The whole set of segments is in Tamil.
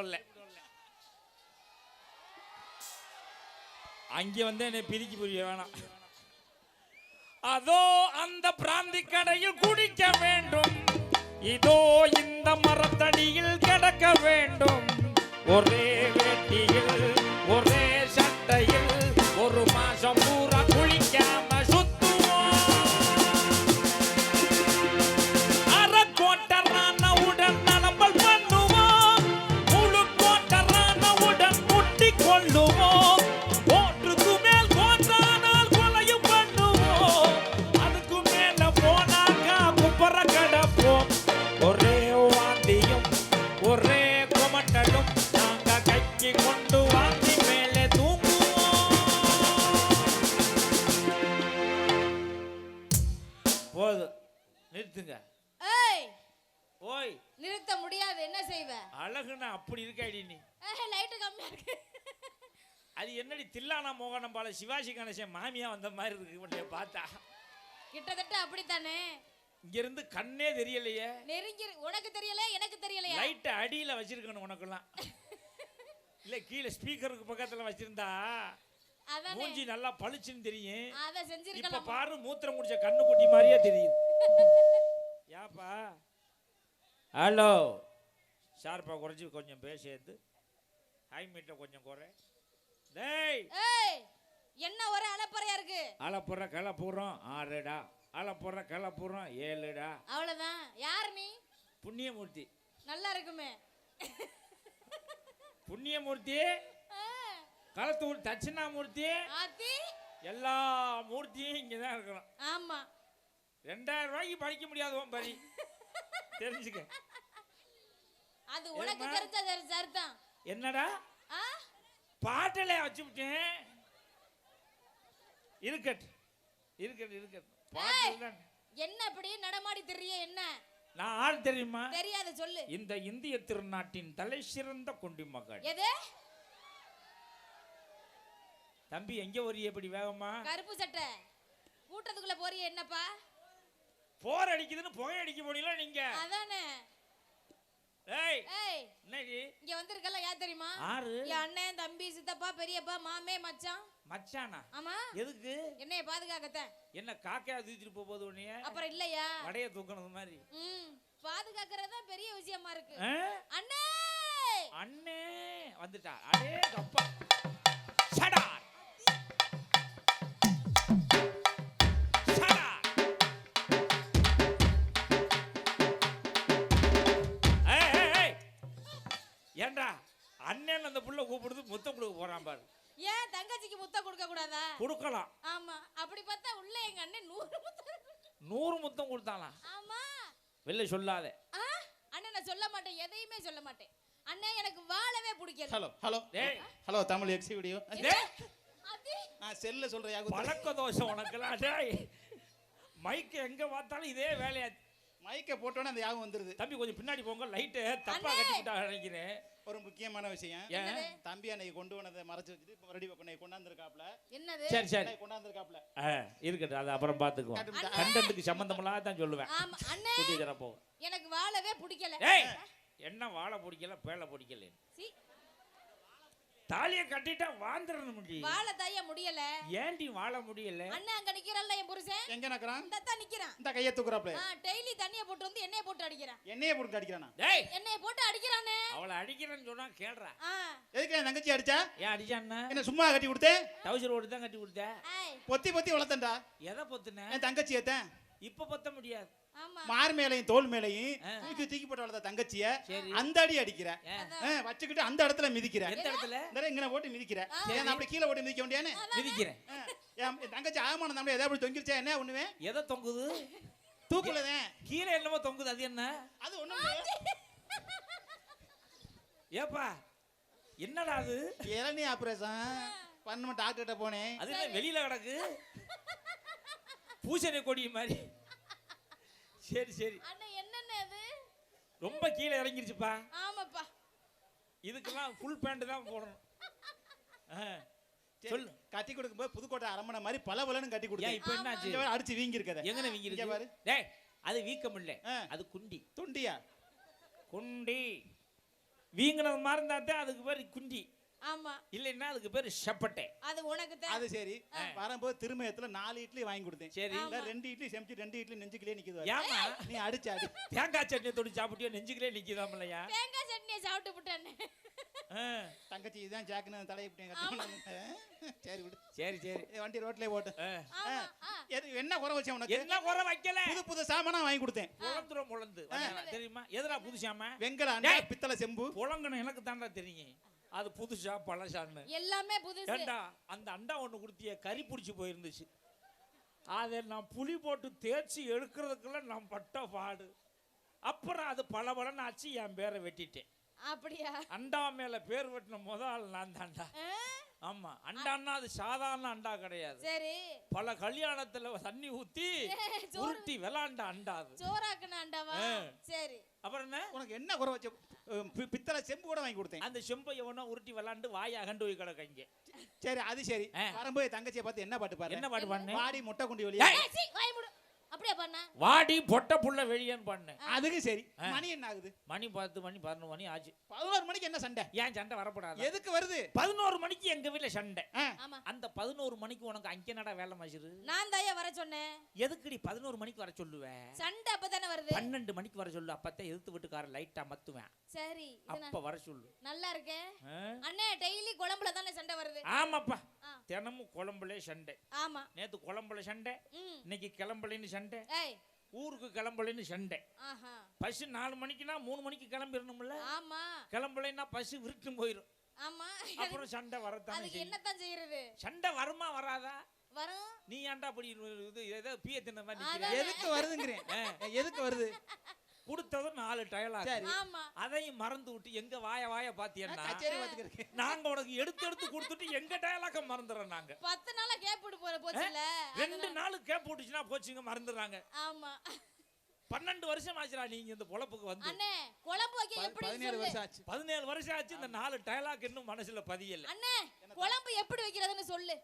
கூப்பிடல அங்கே வந்து என்னை பிரிக்க புரிய வேணாம். அதோ அந்த பிராந்தி கடையில் குடிக்க வேண்டும். இதோ இந்த மரத்தடியில் கிடக்க வேண்டும். ஒரே வெட்டியில் ஒரே பால சிவாஜி கணேசன் மாமியா வந்த மாதிரி இருக்கு உன்னைய பார்த்தா. கிட்டத்தட்ட அப்படித்தானே? இங்க இருந்து கண்ணே தெரியலையே. நெருங்கி உனக்கு தெரியல எனக்கு தெரியலையா? லைட்டை அடியில வச்சிருக்கணும் உனக்கெல்லாம். இல்ல கீழே ஸ்பீக்கருக்கு பக்கத்துல வச்சிருந்தா மூஞ்சி நல்லா பளிச்சுன்னு தெரியும். அத இப்ப செஞ்சிருக்கலாம் பாரு மூத்திரம் முடிச்ச கண்ணு குட்டி மாதிரியே தெரியுது. ஏப்பா ஹலோ ஷார்ப்பா குறைச்சி கொஞ்சம் பேசேத்து ஹை மீட்டை கொஞ்சம் குறை. டேய் ஏய் என்ன ஒரே அலப்பறையா இருக்கு அலப்புற கிளப்புறோம் ஆறுடா. அலப்புற கிளப்புறோம் ஏழுடா. அவ்வளவுதான். யார் நீ? புண்ணியமூர்த்தி. நல்லா இருக்குமே புண்ணியமூர்த்தி களத்தூர் தட்சிணாமூர்த்தி. ஆத்தி. எல்லா மூர்த்தியும் இங்கே தான் இருக்கிறோம் ஆமா. ரெண்டாயிரம் ரூபாய்க்கு படிக்க முடியாது உன் பரி தெரிஞ்சுக்க. அது உனக்கு? தெரிஞ்ச சரி- சரிதான். என்னடா? ஆ? பாட்டில வச்சு தான் என்ன இப்படி நடமாடி தெரிய என்ன? நான் ஆள் தெரியுமா? தெரியாது சொல்லு. இந்த இந்திய திருநாட்டின் தலை சிறந்த குண்டி மகள். எது? தம்பி எங்க ஒரு எப்படி வேகமா? கருப்பு சட்டை. கூட்டத்துக்குள்ள போறிய என்னப்பா? போர் அடிக்குதுன்னு புகை அடிக்க முடியல நீங்க? அதானே. ஏய் ஏய் என்னடி? இங்க வந்திருக்கல யார் தெரியுமா? ஆறு என் அண்ணன் தம்பி சித்தப்பா பெரியப்பா மாமே மச்சான். மச்சானா? ஆமா. எதுக்கு? என்னைய பாதுகாக்கத்தான் என்ன காக்கையா தூக்கிட்டு போக போகுது உன்னைய? அப்புறம் இல்லையா? வடைய தூக்கணது மாதிரி. ம் பாதுகாக்கிறது தான் பெரிய விஷயமா இருக்கு? அண்ணே! அண்ணே! வந்துட்டா. அடே கப்பா. சடா. ஏன்டா அண்ணன் அந்த புள்ள கூப்பிடுது முத்தம் கொடுக்க போறான் பாரு. தங்கச்சிக்கு முத்தம் கொடுக்க கூடாதா? கொடுக்கலாம். ஆமா. அப்படி பார்த்தா உள்ள எங்க அண்ணன் நூறு முத்தம் நூறு முத்தம் கொடுத்தாலாம் ஆமா. வெளில சொல்லாத. அண்ணன் நான் சொல்ல மாட்டேன். எதையுமே சொல்ல மாட்டேன். அண்ணன் எனக்கு வாழவே பிடிக்கல. Hello hello. டேய். ஹலோ தமிழ் எக்ஸி வீடியோ டேய், அது? நான் செல்ல சொல்றேன் பழக்க தோஷம் உனக்கெல்லாம். டேய். மைக்கு எங்க பார்த்தாலும் இதே வேலையா மைக்கை போட்டோன்னே அந்த யாகம் வந்துருது. தம்பி கொஞ்சம் பின்னாடி போங்க. லைட்டு தப்பா. கட்டிக்கிட்டா நினைக்கிறேன். ஒரு முக்கியமான விஷயம்? தம்பி அன்னைக்கு கொண்டு வந்ததை மறைச்சு வச்சுட்டு இப்போ ரெடி பண்ணி கொண்டாந்துருக்காப்ல. என்னது? சரி சரி. கொண்டாந்துருக்காப்ல. இருக்கட்டும் அது அப்புறம் பார்த்துக்குவோம்? கண்டென்ட்டுக்கு சம்பந்தமெல்லாம் தான் சொல்லுவேன். கூட்டி தர போகும் எனக்கு வாழவே பிடிக்கல. என்ன வாழை பிடிக்கல பேழை பிடிக்கல தாலியை கட்டிட்டா வாழ்ந்துடணும் முடியும் வாழ தாய முடியல. ஏன்டி வாழ முடியல? அண்ணன் அங்க நிக்கிறான்ல என் புருஷன். எங்க நக்கறான்? இந்த தான் நிக்கிறான். இந்த கையை தூக்குறாப்ல. ஆ டெய்லி தண்ணிய போட்டு வந்து எண்ணெய போட்டு அடிக்கிறான். என்னையே போட்டு அடிக்கிறானா? டேய்! எண்ணெய போட்டு அடிக்கிறானே. அவளை அடிக்கிறேன்னு சொன்னா கேள்றா. ஆ. எதுக்கு என் தங்கச்சி அடிச்சா? ஏன் அடிச்சான்னா என்ன? சும்மா கட்டி கொடுத்தேன் டவுசர் ஓட்டு தான் கட்டி கொடுத்த. பொத்தி பொத்தி வளர்த்தேன்டா. எதை பொத்துன? என் தங்கச்சி ஏத்தேன். இப்ப பொத்த முடியாது. மார் மேலையும் தோல் மேலையும். தூக்கி தூக்கி போட்டு வளர்த்த தங்கச்சிய. அந்த அடி அடிக்கிற. வச்சுக்கிட்டு அந்த இடத்துல மிதிக்கிற. எந்த இடத்துல? இங்க போட்டு மிதிக்கிற. ஏன் அப்படி கீழே போட்டு மிதிக்க முடியானே மிதிக்கிறேன். தங்கச்சி ஆமான நம்மள ஏதாவது அப்படி தொங்கிருச்சா என்ன ஒண்ணுவேன் எதை தொங்குது? தூக்குலதேன் கீழே என்னமோ தொங்குது அது என்ன? அது ஒண்ணும். ஏப்பா என்னடா அது? இளநீ ஆபரேஷன். பண்ண டாக்டர்கிட்ட போனேன். அது வெளியில கிடக்கு? பூசணி கொடி மாதிரி. சரி சரி. அண்ணன் என்னென்ன அது ரொம்ப கீழே இறங்கிருச்சுப்பா. ஆமாப்பா. இதுக்கெல்லாம் ஃபுல் பேண்ட் தான் போடணும். ஆ, சரி, சொல்லு கட்டி கொடுக்கும்போது புதுக்கோட்டை அரமனை மாதிரி பல பலன்னு கட்டி கொடுத்தேன். இப்ப என்னாச்சு இங்க பாரு, அடிச்சு வீங்கி இருக்கத எங்கன வீங்கி இங்க பாரு. இருக்கு டேய் அது வீக்கம் இல்ல. ஆ. அது குண்டி. துண்டியா? குண்டி. வீங்கினது மாதிரி இருந்தா தான் அதுக்கு பேர் குண்டி. ஆமா. இல்லைன்னா அதுக்கு பேரு செப்பட்டை அது உனக்கு தான் அது சரி. வரும்போது திருமயத்துல நாலு இட்லி வாங்கி கொடுத்தேன். சரி. இல்ல, ரெண்டு இட்லி செமிச்சு ரெண்டு இட்லி நெஞ்சுக்கிலே நிக்குது ஏமா நீ அடிச்சு அடி. தேங்காய் சட்னி தொடி சாப்பிட்டியோ நெஞ்சுக்கிலே நிக்குதாமலையா? தேங்காய் சட்னியை சாப்பிட்டு விட்டேன்னு தங்கச்சி இதுதான் ஜாக்குன்னு தலையை இப்படி கட்டி சரி விடு. சரி சரி. வண்டி ரோட்லயே போட்டு. என்ன குறை வச்சேன் உனக்கு? என்ன குறை வைக்கல? புது புது சாமானா வாங்கி கொடுத்தேன். புலந்துரும் புலந்து தெரியுமா? எதுடா புதுசாம வெங்கல அண்டா டேய். பித்தளை செம்பு. புலங்கணும் எனக்கு தாண்டா தெரியும். அது புதுசா பழசான்னு. எல்லாமே புதுசு. ஏண்டா அந்த அண்டா ஒண்ணு கொடுத்திய கறி பிடிச்சி போயிருந்துச்சு. அதை நான் புளி போட்டு தேய்ச்சி எடுக்கிறதுக்குள்ள நான் பட்ட பாடு. அப்புறம் அது பளபளன்னு ஆச்சு என் பேரை வெட்டிட்டேன். அப்படியா? அண்டா மேல பேர் வெட்டின முத ஆள் நான் தான்டா? ஆமா அண்டான்னா அது சாதாரண அண்டா கிடையாது. சரி. பல கல்யாணத்துல தண்ணி ஊத்தி உருட்டி விளாண்ட அண்டா அது. சோறாக்குன ஆண்டவா ஆ. சரி. அப்புறம் என்ன? உனக்கு என்ன குறை வச்ச பித்தளை செம்பு கூட வாங்கி கொடுத்தேன். அந்த செம்பை எவனோ உருட்டி விளாண்டு வாய் அகண்டு போய் கிடக்க சரி அது சரி. வரும்போது தங்கச்சியை பார்த்து என்ன பாட்டு பாரு என்ன பாட்டு பண்ணு வாடி முட்டை குண்டி வெளியே அப்படியே பண்ண? வாடி பொட்ட புள்ள வெளியேன்னு பண்ணு. அதுக்கும் சரி. மணி என்ன ஆகுது? மணி பத்து மணி பதினொரு மணி ஆச்சு. பதினோரு மணிக்கு என்ன சண்டை? ஏன் சண்டை வரப்படாது? எதுக்கு வருது? பதினோரு மணிக்கு எங்க வீட்டுல சண்டை. அந்த பதினோரு மணிக்கு உனக்கு அங்கே நட வேலை மசிறு? நான் தாயா வர சொன்னேன். எதுக்குடி பதினோரு மணிக்கு வர சொல்லுவேன் சண்டை அப்பதானே வருது. பன்னெண்டு மணிக்கு வர சொல்லு அப்பத்தான் எதிர்த்து வீட்டுக்கார லைட்டா மத்துவேன். சரி அப்ப வர சொல்லு. நல்லா இருக்கே ஆ? அண்ணே டெய்லி குழம்புல தானே சண்டை வருது. ஆமாப்பா. தினமும் குழம்புல சண்டை. ஆமா. நேத்து குழம்புல சண்டை ம். இன்னைக்கு கிளம்பலைன்னு சண்டை ஏய். ஊருக்கு கிளம்பலைன்னு சண்டை. ஆஹா. பஸ் நாலு மணிக்குனா மூணு மணிக்கு கிளம்பிடணும்ல ஆமா. கிளம்பலைன்னா பஸ் விருட்டும் போயிடும் ஆமா. அப்புறம் சண்டை வரத்தானே என்னத்தான் செய்யறது? சண்டை வருமா வராதா? வரும். நீ ஏன்டா அப்படி இது ஏதோ பிய தின்ன மாதிரி? எதுக்கு வருதுங்கிறேன். எதுக்கு வருது? கொடுத்ததும் நாலு டயலாக் சரி. ஆமா. அதையும் மறந்து விட்டு எங்க வாய வாய பாத்தியன்னா நாங்க உனக்கு எடுத்து எடுத்து கொடுத்துட்டு எங்க டயலாக்க மறந்துடுறோம் நாங்க. பத்து நாளா கேப்பிட்டு போற போச்சுல ரெண்டு நாள் கேப் போட்டுச்சுன்னா போச்சுங்க மறந்துடுறாங்க. ஆமா. பன்னெண்டு வருஷம் ஆச்சுடா நீங்க இந்த பொழப்புக்கு வந்து. அண்ணே குழம்பு வைக்க எப்படி பதினேழு வருஷம் ஆச்சு. பதினேழு வருஷம் ஆச்சு இந்த நாலு டயலாக் இன்னும் மனசுல பதியல. அண்ணே குழம்பு எப்படி வைக்கிறதுன்னு சொல்லு.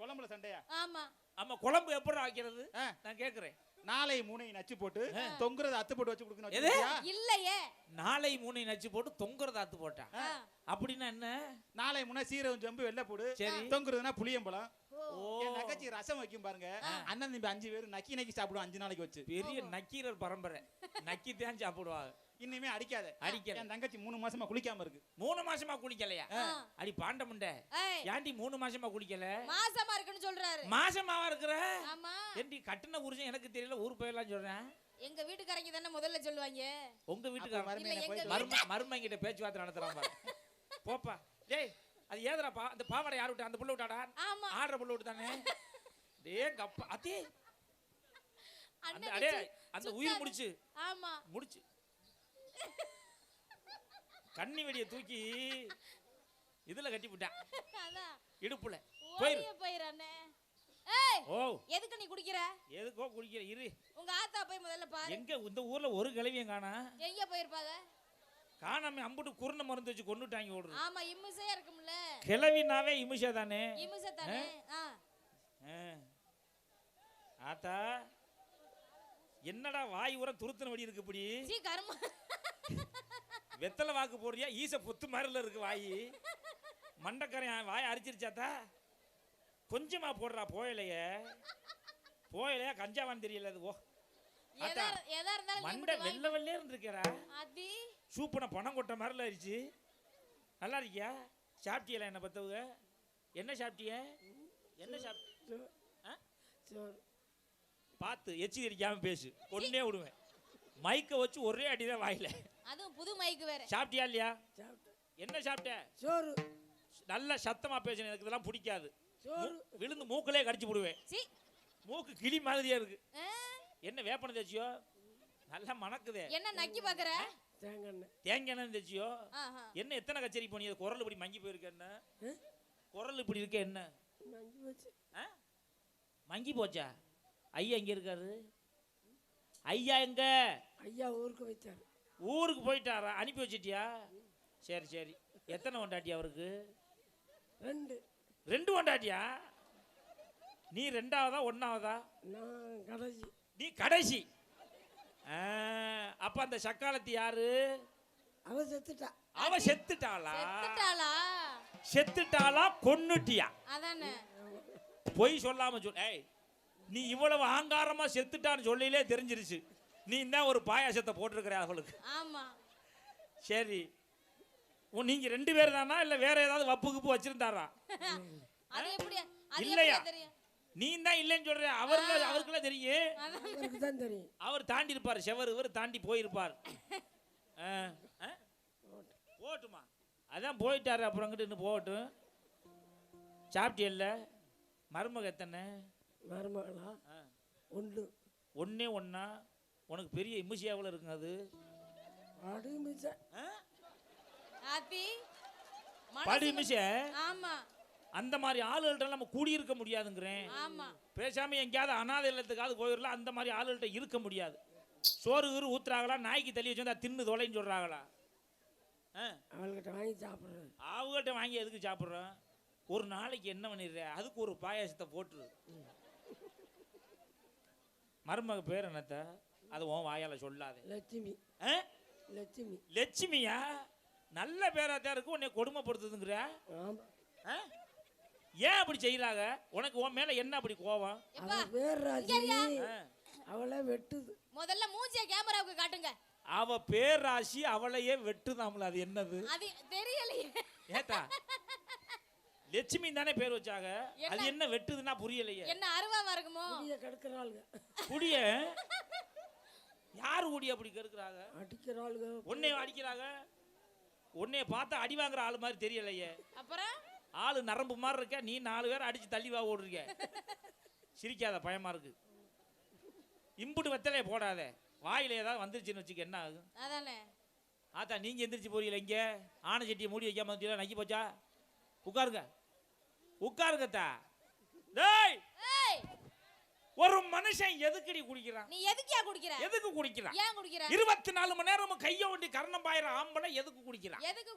குழம்புல சண்டையா? ஆமா. ஆமா குழம்பு எப்படி வைக்கிறது. நான் கேக்குறேன். நாளை மூனை நச்சு போட்டு தொங்குறத அத்து போட்டு வச்சு கொடுக்கணும்? இல்லையே. நாளை மூணை நச்சு போட்டு தொங்குறத அத்து போட்டா. அப்படின்னா என்ன? நாளை முன்ன சீரகம் செம்பு வெள்ளை போடு. சரி. தொங்குறதுனா புளியம்பழம் தங்கச்சி ரசம் வைக்கும் பாருங்க. அண்ணன் தம்பி அஞ்சு பேர் நக்கி நக்கி சாப்பிடுவோம் அஞ்சு நாளைக்கு வச்சு. பெரிய நக்கீரர் பரம்பரை. நக்கி தான் சாப்பிடுவாங்க. இனிமே அடிக்காத. அடிக்கல. என் தங்கச்சி மூணு மாசமா குளிக்காம இருக்கு. மூணு மாசமா குளிக்கலையா. அடி பாண்டமுண்ட ஏன்டி மூணு மாசமா குளிக்கல? மாசமா இருக்குன்னு சொல்றாரு. மாசமாவா இருக்கிற? ஆமா. ஏன்டி கட்டின புருஷன் எனக்கு தெரியல ஊர் போயிடலாம் சொல்றேன். எங்க வீட்டுக்காரங்க தானே முதல்ல சொல்லுவாங்க. உங்க எங்க போயிட்டு மரும மருமங்கிட்ட பேச்சுவார்த்தை நடத்துறான் பாரு. போப்பா. டேய் அது ஏதுடாப்பா அந்த பாவாடை யார் விட்டா? அந்த புள்ள விட்டாடா? ஆமா. ஆடுற புள்ள விட்டு தானே டே கப்பா வச்சு அந்த உயிர் முடிச்சு. ஆமா. முடிச்சு. கண்ணி வெடியை தூக்கி இதுல கட்டி விட்டான். இடுப்புல. போயிரு. ஓ. எதுக்கு நீ குடிக்கிற? எதுக்கோ குடிக்கிற இரு. உங்க ஆத்தா போய் முதல்ல பாரு. எங்க இந்த ஊர்ல ஒரு கிழவியும் காணா? எங்க போயிருப்பாங்க காணாம அம்புட்டு குருணை மருந்து வச்சு கொண்டுட்டாங்க ஓடுறது. ஆமா இம்முசையா இருக்கும்ல. கிழவினாவே இமிஷா தானே இம்முசை தானே ஆ. ஆ. ஆத்தா என்னடா வாய் உரம் துருத்தின வடி இருக்கு இப்படி? சீ கருமா. வெத்தலை வாக்கு போடுறியா? ஈச பொத்து மாதிரில இருக்கு வாய். மண்டக்கரையன் வாய் அரிச்சிருச்சாத்தா? கொஞ்சமா போடுறா போயலைய. போயலையா? கஞ்சாவான்னு தெரியல அது. ஓ மண்டை வெள்ளை வெள்ளையர்னு இருக்கேடா அதி சூப்பனை பணம் கொட்ட மாதிரில ஆயிடுச்சு. நல்லா இருக்கியா? சாப்பிட்டியல என்ன பத்தவங்க? என்ன சாப்பிட்டிய? என்ன சாப்பிட்டு பார்த்து எச்சி தெரிக்காம பேசு கொன்னே விடுவேன். மைக்க வச்சு ஒரே அடிதான் வாயில. அதுவும் புது மைக்கு வேற. சாப்பிட்டியா இல்லையா? என்ன சாப்பிட்ட? சோறு. நல்ல சத்தமா பேசணும் எனக்கு இதெல்லாம் பிடிக்காது. சோறு. விழுந்து மூக்கிலே கடிச்சு விடுவேன் சீ. மூக்கு கிளி மாதிரியா இருக்கு. என்ன வேப்பனம் தேச்சியோ நல்லா மணக்குதே. என்ன நக்கி பாக்குற? தேங்காய் எண்ணெய். தேச்சியோ. என்ன எத்தனை கச்சேரி போனீங்க குரல் இப்படி மங்கி போயிருக்க என்ன? குரல் இப்படி இருக்க என்ன? மங்கி போச்சு. ஆ? மங்கி போச்சா? ஐயா எங்க இருக்காரு? ஐயா எங்க? ஐயா ஊருக்கு வைத்தார் ஊருக்கு போயிட்டாரா? அனுப்பி வச்சிட்டியா? சரி சரி. எத்தனை கொண்டாட்டி அவருக்கு? ரெண்டு. ரெண்டு கொண்டாட்டியா? நீ ரெண்டாவதா ஒன்னாவதா? நான் கடைசி. நீ கடைசி. அப்ப அந்த சக்காலத்து யாரு? அவ செத்துட்டா. அவ செத்துட்டாளா? செத்துட்டாளா? செத்துட்டாளா கொன்னுட்டியா? அதானே. பொய் சொல்லாம சொல் ஏய் நீ இவ்வளவு ஆங்காரமா செத்துட்டான்னு சொல்லிலே தெரிஞ்சிருச்சு. நீ என்ன ஒரு பாயாசத்தை போட்டிருக்கிற அவளுக்கு. ஆமா. சரி. உன் நீங்க ரெண்டு பேர் தானா? இல்ல வேற ஏதாவது வப்பு குப்பு வச்சிருந்தாரா? அது எப்படி அது இல்லையா? நீ தான் இல்லைன்னு சொல்ற அவருக்கு அவருக்குலாம் தெரியும். அதான் அவருக்கு தான் தெரியும். அவர் தாண்டி இருப்பார் செவர் இவர் தாண்டி போயிருப்பார். ஆ, ஆ? போகட்டுமா அதான் போயிட்டாரு அப்புறம் அங்கிட்டு இன்னும் போகட்டும். சாப்பிட்டியல்ல மருமக எத்தனை? மருமகளா. ஒன்று ஒண்ணே. ஒண்ணா உனக்கு பெரிய இமிசியாவில் இருக்குங்க அது? அடு மிச்ச ஆ? ஆத்தி படி இமிச ஆமா. அந்த மாதிரி ஆளுகள்ட்ட நம்ம கூடியிருக்க முடியாதுங்கிறேன். ஆமா. பேசாம எங்கேயாவது அனாதை இல்லத்துக்காவது போயிடலாம் அந்த மாதிரி ஆளுகள்ட்ட இருக்க முடியாது. சோறு கீறு ஊத்துறாங்களா? நாய்க்கு தள்ளி வச்சு வந்தா தின்னு தொலைன்னு சொல்றாங்களா? ஆ. அவள்கிட்ட வாங்கி சாப்பிட்றது அவங்கள்ட்ட வாங்கி எதுக்கு சாப்பிட்றோம்? ஒரு நாளைக்கு என்ன பண்ணிடுற? அதுக்கு ஒரு பாயாசத்தை போட்டுரு. மருமக பேர் என்னத்த? அது உன் வாயால சொல்லாத. லட்சுமி? லட்சுமி. லட்சுமியா? நல்ல பேராத்தான் இருக்கு உன்னை கொடுமைப்படுத்துதுங்கிற? ஏன் அப்படி செய்யறாங்க உனக்கு உன் மேல என்ன அப்படி கோவம் அவள் பேர் ராசி வெட்டுது. முதல்ல மூஞ்சிய கேமராவுக்கு காட்டுங்க. அவ பேராசி அவளையே வெட்டுதாம்ல அது என்னது? அது தெரியலையே. ஏட்டா லட்சுமி தானே பேர் வச்சாங்க? அது என்ன? வெட்டுதுன்னா புரியலையே. என்ன அருவாமா இருக்குமோ குடிய கெடுக்கிறாளுங்க. குடிய? யாரு குடிய அப்படி கெடுக்கிறாங்க? அடிக்கிறாளுங்க. உன்னை அடிக்கிறாங்க? உன்னைய பார்த்தா அடி வாங்குற ஆளு மாதிரி தெரியலையே. அப்புறம்? ஆளு நரம்பு மாதிரி இருக்க நீ நாலு பேர் அடிச்சு தள்ளி வா ஓடுறீங்க. சிரிக்காத பயமா இருக்கு. இம்புட்டு வெத்தலைய போடாத. வாயில ஏதாவது வந்துருச்சுன்னு வச்சுக்க என்ன ஆகும்? அதானே. ஆத்தா நீங்க எந்திரிச்சு போறீங்களா இங்க? ஆனை சட்டியை மூடி வைக்காம நக்கி போச்சா? உட்காருங்க. உட்காருங்கத்தா. டேய்! ஒரு மனுஷன் எதுக்குடி குடிக்கிறான்? நீ எதுக்கியா குடிக்கிற? எதுக்கு குடிக்கிறான்? ஏன் குடிக்கிற? இருபத்தி நாலு மணி நேரம் கைய ஒண்டி கரணம் பாயிர ஆம்பளை எதுக்கு குடிக்கிறான்? எதுக்கு